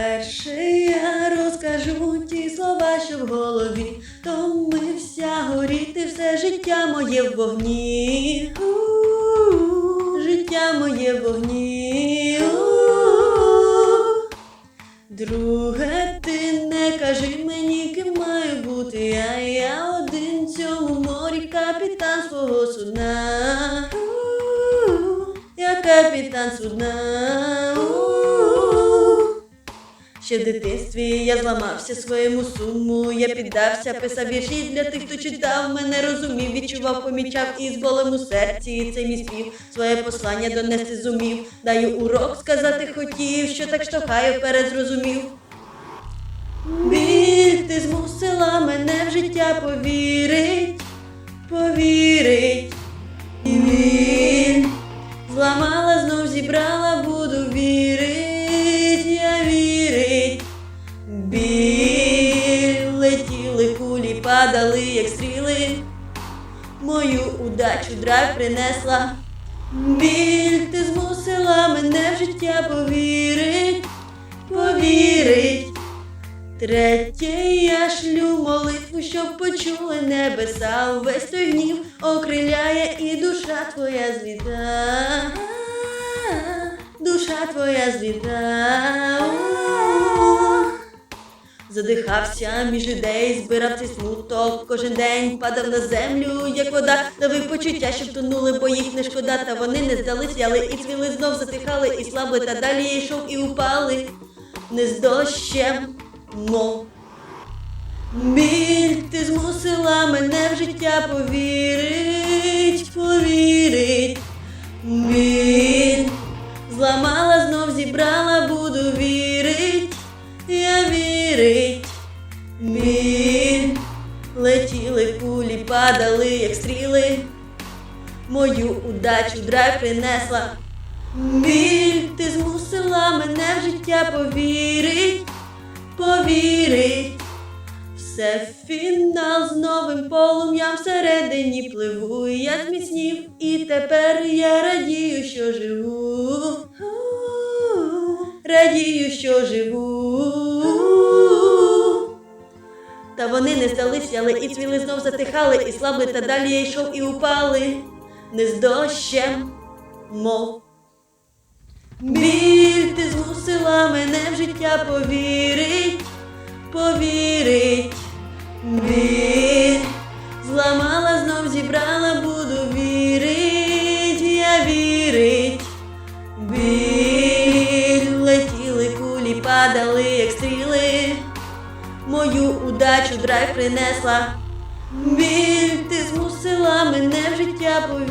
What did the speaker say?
Перше я розкажу ті слова, що в голові, Томився горіти все життя моє в вогні. Життя моє в вогні. Друге, ти не кажи мені, ким маю бути я, я один в цьому морі, капітан свого судна. У-у-у, Я капітан судна. Ще в дитинстві я зламався своєму суму, я піддався, писав вірші для тих, хто читав, мене розумів, відчував, помічав і з болем у серці цей мій спів своє послання донести зумів. Даю урок сказати хотів, що так штовхає вперед зрозумів. Біль, ти змусила мене в життя повірить, повірить. Падали, як стріли. Мою удачу драйв принесла. Біль, ти змусила мене в життя повірить, повірить. Третє я шлю молитву, щоб почули небеса, увесь той гнів окриляє і душа твоя зліта, душа твоя зліта. Задихався між людей, збирав цей смуток, кожен день падав на землю, як вода, давив почуття, що втонули, бо їх не шкода, та вони не здались, але і цвіли знов затихали, і слабли, та далі йшов і упали, не з дощем, мов. Біль, ти змусила мене в життя повірить, Біль, летіли кулі, падали, як стріли. Мою удачу драйв принесла. Біль, ти змусила мене в життя повірить, повірить. Все фінал з новим полум'ям всередині пливу, і я зміцнів, і тепер я радію, що живу. Радію, що живу. Та вони не здалися, але і цвіли знов затихали, і слабли, та далі я йшов і упали, не з дощем, мов. Біль, ти змусила мене в життя повірить, повірить. Мою удачу драйв принесла. Біль, ти змусила мене в життя повірить.